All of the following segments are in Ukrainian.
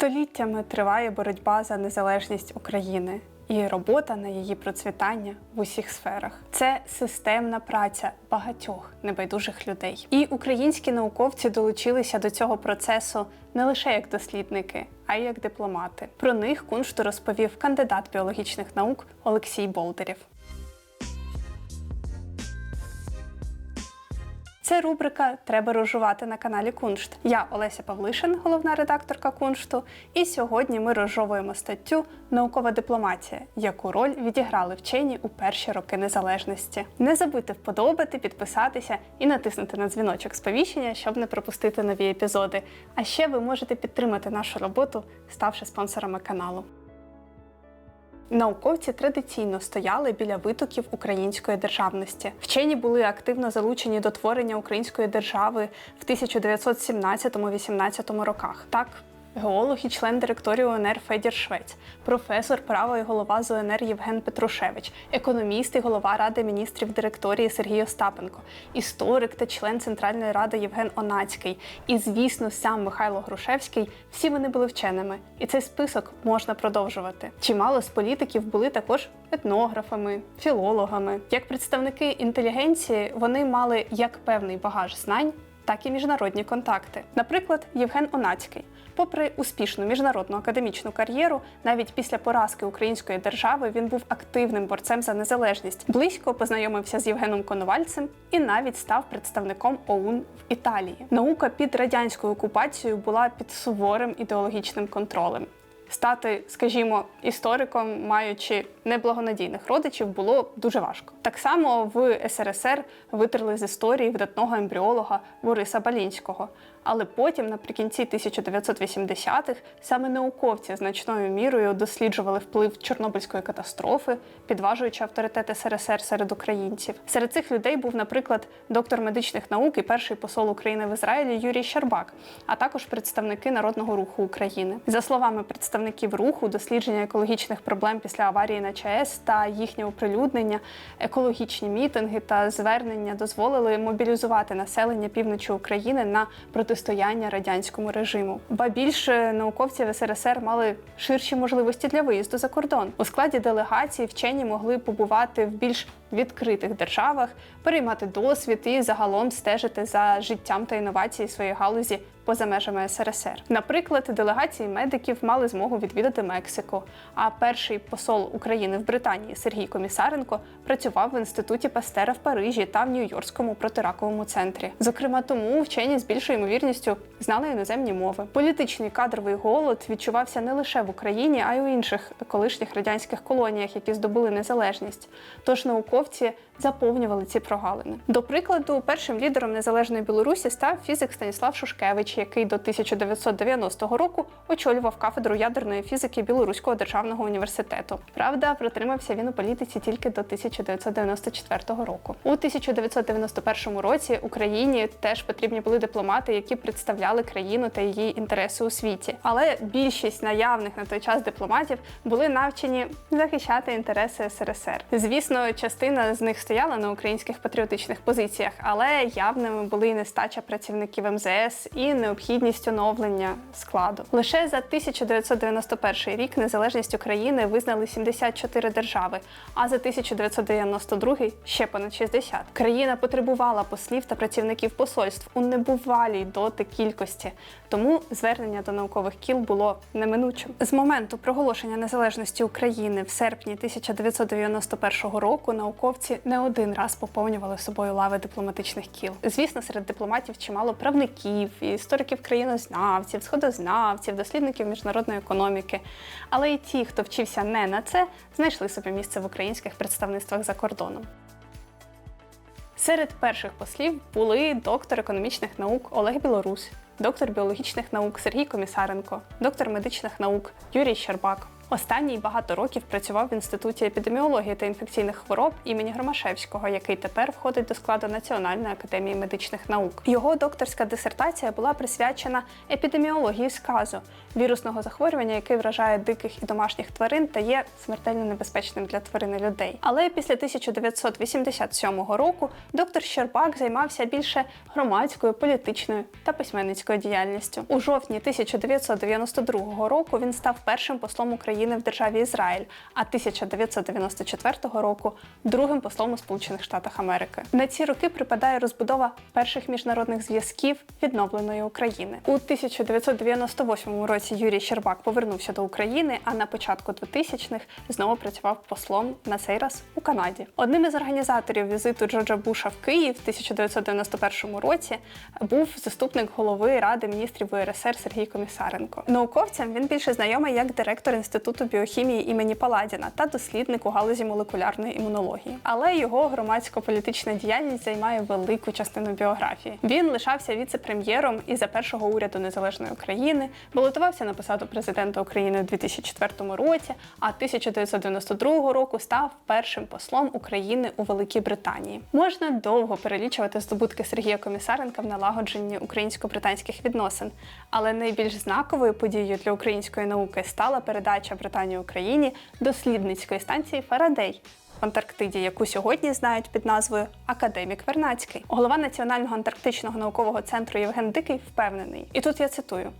Століттями триває боротьба за незалежність України і робота на її процвітання в усіх сферах. Це системна праця багатьох небайдужих людей. І українські науковці долучилися до цього процесу не лише як дослідники, а й як дипломати. Про них куншту розповів кандидат біологічних наук Олексій Болдерів. Це рубрика Треба розжувати на каналі Куншт. Я Олеся Павлишин, головна редакторка Куншту. І сьогодні ми розжовуємо статтю Наукова дипломатія, яку роль відіграли вчені у перші роки незалежності. Не забудьте вподобати, підписатися і натиснути на дзвіночок сповіщення, щоб не пропустити нові епізоди. А ще ви можете підтримати нашу роботу, ставши спонсорами каналу. Науковці традиційно стояли біля витоків української державності. Вчені були активно залучені до творення української держави в 1917-18 роках. Так, геолог і член директорії УНР Федір Швець, професор права і голова з УНР Євген Петрушевич, економіст і голова Ради міністрів директорії Сергій Остапенко, історик та член Центральної ради Євген Онацький. І, звісно, сам Михайло Грушевський. Всі вони були вченими, і цей список можна продовжувати. Чимало з політиків були також етнографами, філологами. Як представники інтелігенції, вони мали як певний багаж знань так і міжнародні контакти. Наприклад, Євген Онацький. Попри успішну міжнародну академічну кар'єру, навіть після поразки української держави він був активним борцем за незалежність. Близько познайомився з Євгеном Коновальцем і навіть став представником ОУН в Італії. Наука під радянською окупацією була під суворим ідеологічним контролем. Стати, скажімо, істориком, маючи неблагонадійних родичів, було дуже важко. Так само в СРСР витерли з історії видатного ембріолога Бориса Балінського. Але потім, наприкінці 1980-х, саме науковці значною мірою досліджували вплив Чорнобильської катастрофи, підважуючи авторитет СРСР серед українців. Серед цих людей був, наприклад, доктор медичних наук і перший посол України в Ізраїлі Юрій Щербак, а також представники народного руху України. За словами представників руху, дослідження екологічних проблем після аварії на ЧАЕС та їхнє оприлюднення, екологічні мітинги та звернення дозволили мобілізувати населення півночі України на протистояння радянському режиму. Ба більше науковці в СРСР мали ширші можливості для виїзду за кордон. У складі делегації вчені могли побувати в більш відкритих державах, переймати досвід і загалом стежити за життям та інновації своєї галузі поза межами СРСР. Наприклад, делегації медиків мали змогу відвідати Мексику. А перший посол України в Британії Сергій Комісаренко працював в інституті Пастера в Парижі та в Нью-Йоркському протираковому центрі. Зокрема, тому вчені з більшою ймовірністю знали іноземні мови. Політичний кадровий голод відчувався не лише в Україні, а й у інших колишніх радянських колоніях, які здобули незалежність. Тож науковці заповнювали ці прогалини. До прикладу, першим лідером незалежної Білорусі став фізик Станіслав Шушкевич, який до 1990 року очолював кафедру ядерної фізики Білоруського державного університету. Правда, протримався він у політиці тільки до 1994 року. У 1991 році Україні теж потрібні були дипломати, які представляли країну та її інтереси у світі. Але більшість наявних на той час дипломатів були навчені захищати інтереси СРСР. Звісно, частина з них стояла на українських патріотичних позиціях, але явними були і нестача працівників МЗС і необхідність оновлення складу. Лише за 1991 рік незалежність України визнали 74 держави, а за 1992 ще понад 60. Країна потребувала послів та працівників посольств у небувалій доти кількості, тому звернення до наукових кіл було неминучим. З моменту проголошення незалежності України в серпні 1991 року науковці не один раз поповнювали собою лави дипломатичних кіл. Звісно, серед дипломатів чимало правників, істориків країнознавців, сходознавців, дослідників міжнародної економіки. Але і ті, хто вчився не на це, знайшли собі місце в українських представництвах за кордоном. Серед перших послів були доктор економічних наук Олег Білорус, доктор біологічних наук Сергій Комісаренко, доктор медичних наук Юрій Щербак, Останній багато років працював в інституті епідеміології та інфекційних хвороб імені Громашевського, який тепер входить до складу Національної академії медичних наук. Його докторська дисертація була присвячена епідеміології сказу вірусного захворювання, яке вражає диких і домашніх тварин та є смертельно небезпечним для тварин і людей. Але після 1987 року доктор Щербак займався більше громадською, політичною та письменницькою діяльністю. У жовтні 1992 року він став першим послом України в державі Ізраїль, а 1994 року другим послом у Сполучених Штатах Америки. На ці роки припадає розбудова перших міжнародних зв'язків відновленої України. У 1998 році Юрій Щербак повернувся до України, а на початку 2000-х знову працював послом на цей раз у Канаді. Одним із організаторів візиту Джорджа Буша в Київ в 1991 році був заступник голови Ради міністрів УРСР Сергій Комісаренко. Науковцям він більше знайомий як директор інституту біохімії імені Паладіна та дослідник у галузі молекулярної імунології. Але його громадсько-політична діяльність займає велику частину біографії. Він лишався віце-прем'єром і за першого уряду незалежної України, балотувався на посаду президента України у 2004 році, а 1992 року став першим послом України у Великій Британії. Можна довго перелічувати здобутки Сергія Комісаренка в налагодженні українсько-британських відносин, але найбільш знаковою подією для української науки стала передача Британії Україні дослідницької станції Фарадей. В Антарктиді, яку сьогодні знають під назвою Академік Вернацький, голова Національного антарктичного наукового центру Євген Дикий впевнений, і тут я цитую: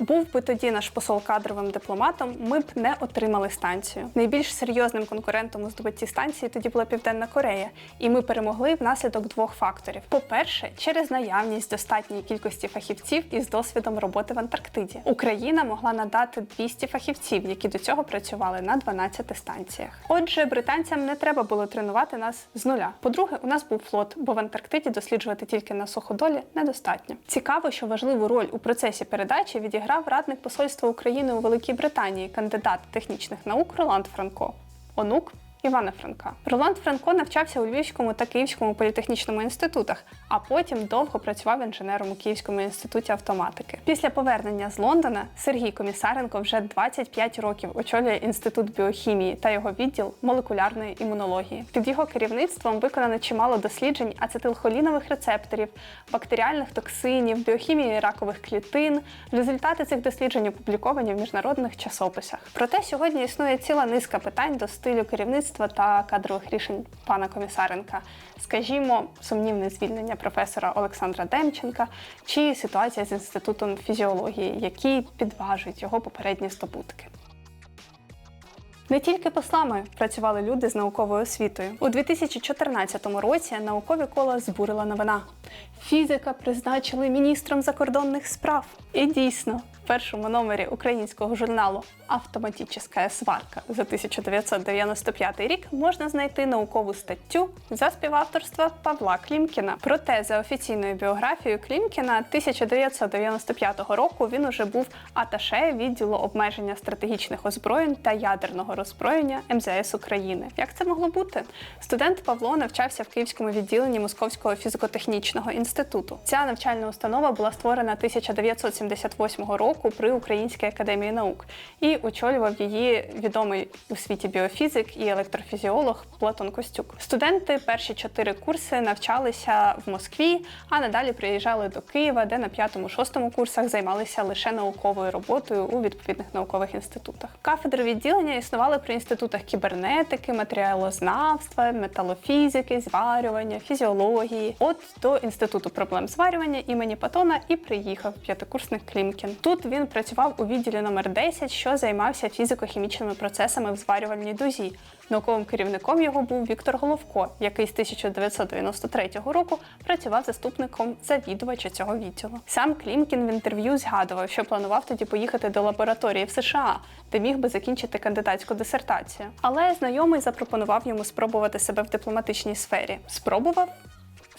був би тоді наш посол кадровим дипломатом, ми б не отримали станцію. Найбільш серйозним конкурентом у здобутті станції тоді була Південна Корея, і ми перемогли внаслідок двох факторів: по-перше, через наявність достатньої кількості фахівців із досвідом роботи в Антарктиді. Україна могла надати 200 фахівців, які до цього працювали на 12 станціях. Отже, британцям не треба було тренувати нас з нуля. По-друге, у нас був флот, бо в Антарктиді досліджувати тільки на суходолі недостатньо. Цікаво, що важливу роль у процесі передачі відіграв радник посольства України у Великій Британії, кандидат технічних наук Роланд Франко, онук Івана Франка. Роланд Франко навчався у Львівському та Київському політехнічному інститутах, а потім довго працював інженером у Київському інституті автоматики. Після повернення з Лондона Сергій Комісаренко вже 25 років очолює інститут біохімії та його відділ молекулярної імунології. Під його керівництвом виконано чимало досліджень ацетилхолінових рецепторів, бактеріальних токсинів, біохімії ракових клітин. Результати цих досліджень опубліковані в міжнародних часописах. Проте сьогодні існує ціла низка питань до стилю керівництва та кадрових рішень пана Комісаренка. Скажімо, сумнівне звільнення професора Олександра Демченка чи ситуація з інститутом фізіології, які підважують його попередні здобутки. Не тільки послами працювали люди з науковою освітою. У 2014 році наукові кола збурила новина. Фізика призначили міністром закордонних справ. І дійсно, першому номері українського журналу Автоматична сварка за 1995 рік можна знайти наукову статтю за співавторства Павла Клімкіна. Проте за офіційною біографією Клімкіна 1995 року він уже був аташе відділу обмеження стратегічних озброєнь та ядерного роззброєння МЗС України. Як це могло бути? Студент Павло навчався в Київському відділенні Московського фізико-технічного інституту. Ця навчальна установа була створена 1978 року при Українській академії наук і очолював її відомий у світі біофізик і електрофізіолог Платон Костюк. Студенти перші чотири курси навчалися в Москві, а надалі приїжджали до Києва, де на п'ятому-шостому курсах займалися лише науковою роботою у відповідних наукових інститутах. Кафедри відділення існували при інститутах кібернетики, матеріалознавства, металофізики, зварювання, фізіології. От до інституту проблем зварювання імені Патона і приїхав п'ятикурсник Клімкін. Тут він працював у відділі номер 10, що займався фізико-хімічними процесами в зварювальній дузі. Науковим керівником його був Віктор Головко, який з 1993 року працював заступником завідувача цього відділу. Сам Клімкін в інтерв'ю згадував, що планував тоді поїхати до лабораторії в США, де міг би закінчити кандидатську дисертацію. Але знайомий запропонував йому спробувати себе в дипломатичній сфері. Спробував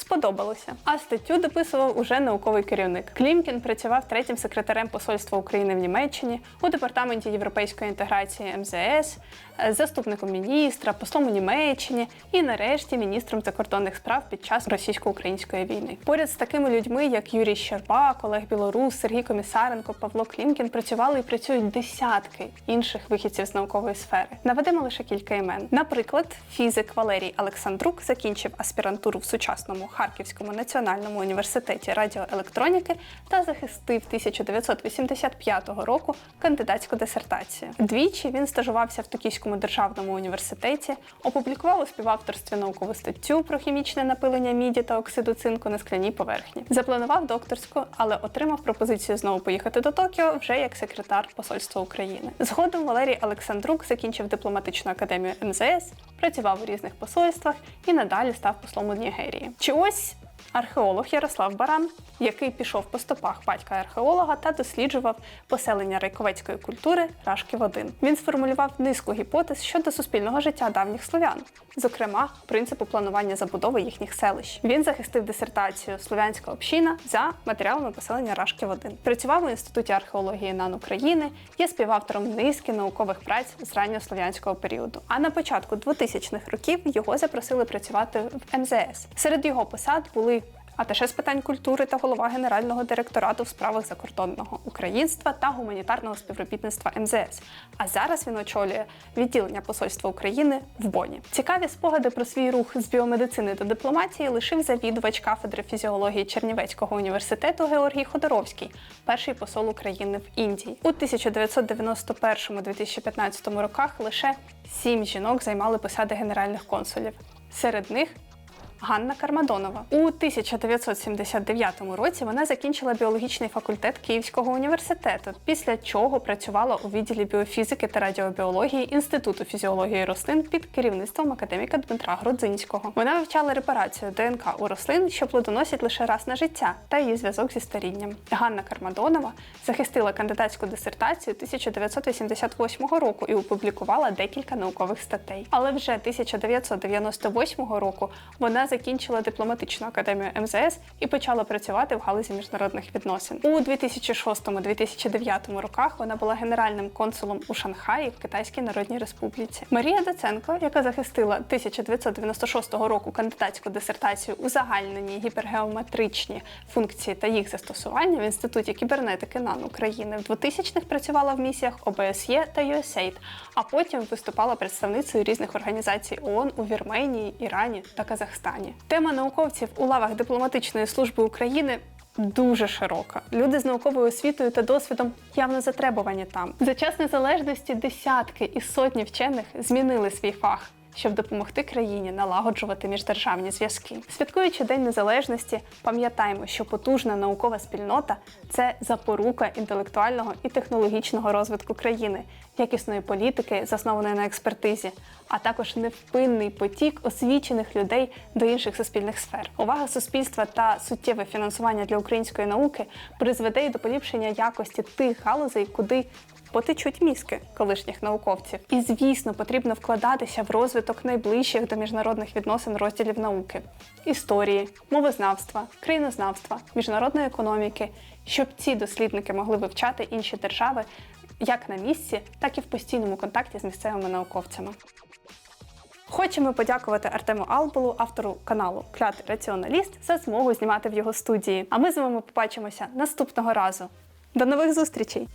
сподобалося. А статтю дописував уже науковий керівник. Клімкін працював третім секретарем Посольства України в Німеччині у департаменті європейської інтеграції МЗС, е, заступником міністра, послом у Німеччині і, нарешті, міністром закордонних справ під час російсько-української війни. Поряд з такими людьми, як Юрій Щербак, Олег Білорус, Сергій Комісаренко, Павло Клімкін, працювали і працюють десятки інших вихідців з наукової сфери. Наведемо лише кілька імен. Наприклад, фізик Валерій Олександрук закінчив аспірантуру в сучасному Харківському національному університеті радіоелектроніки та захистив 1985 року кандидатську дисертацію. Двічі він стажувався в Токійському державному університеті, опублікував у співавторстві наукову статтю про хімічне напилення міді та оксиду цинку на скляній поверхні. Запланував докторську, але отримав пропозицію знову поїхати до Токіо вже як секретар Посольства України. Згодом Валерій Олександрук закінчив дипломатичну академію МЗС, працював у різних посольствах і надалі став послом у Нігерії. Чи ось археолог Ярослав Баран, який пішов по стопах батька археолога та досліджував поселення райковецької культури Рашків 1 Він сформулював низку гіпотез щодо суспільного життя давніх слов'ян, зокрема принципу планування забудови їхніх селищ. Він захистив дисертацію Слов'янська община за матеріалами поселення Рашків 1 Працював у інституті археології НАН України, є співавтором низки наукових праць з ранньослов'янського періоду. А на початку 2000-х років його запросили працювати в МЗС. Серед його посад були аташе з питань культури та голова Генерального директорату в справах закордонного українства та гуманітарного співробітництва МЗС. А зараз він очолює відділення Посольства України в Боні. Цікаві спогади про свій рух з біомедицини до дипломатії лишив завідувач кафедри фізіології Чернівецького університету Георгій Ходоровський, перший посол України в Індії. У 1991-2015 роках лише сім жінок займали посади генеральних консулів. Серед них Ганна Кармадонова. У 1979 році вона закінчила біологічний факультет Київського університету, після чого працювала у відділі біофізики та радіобіології Інституту фізіології рослин під керівництвом академіка Дмитра Гродзинського. Вона вивчала репарацію ДНК у рослин, що плодоносять лише раз на життя, та її зв'язок зі старінням. Ганна Кармадонова захистила кандидатську дисертацію 1988 року і опублікувала декілька наукових статей. Але вже 1998 року вона закінчила дипломатичну академію МЗС і почала працювати в галузі міжнародних відносин. У 2006-2009 роках вона була генеральним консулом у Шанхаї в Китайській Народній Республіці. Марія Доценко, яка захистила 1996 року кандидатську дисертацію узагальнені гіпергеометричні функції та їх застосування в інституті кібернетики НАН України в 2000-х працювала в місіях ОБСЄ та USAID, а потім виступала представницею різних організацій ООН у Вірменії, Ірані та Казахстані. Тема науковців у лавах дипломатичної служби України. Дуже широка. Люди з науковою освітою та досвідом явно затребувані там. За час незалежності десятки і сотні вчених змінили свій фах, щоб допомогти країні налагоджувати міждержавні зв'язки. Святкуючи День Незалежності, пам'ятаємо, що потужна наукова спільнота це запорука інтелектуального і технологічного розвитку країни, якісної політики, заснованої на експертизі, а також невпинний потік освічених людей до інших суспільних сфер. Увага суспільства та суттєве фінансування для української науки призведе й до поліпшення якості тих галузей, куди потечуть мізки колишніх науковців. І звісно, потрібно вкладатися в розвиток найближчих до міжнародних відносин розділів науки: історії, мовознавства, країнознавства, міжнародної економіки, щоб ці дослідники могли вивчати інші держави як на місці, так і в постійному контакті з місцевими науковцями. Хочемо подякувати Артему Алболу, автору каналу Клятий Раціоналіст, за змогу знімати в його студії. А ми з вами побачимося наступного разу. До нових зустрічей!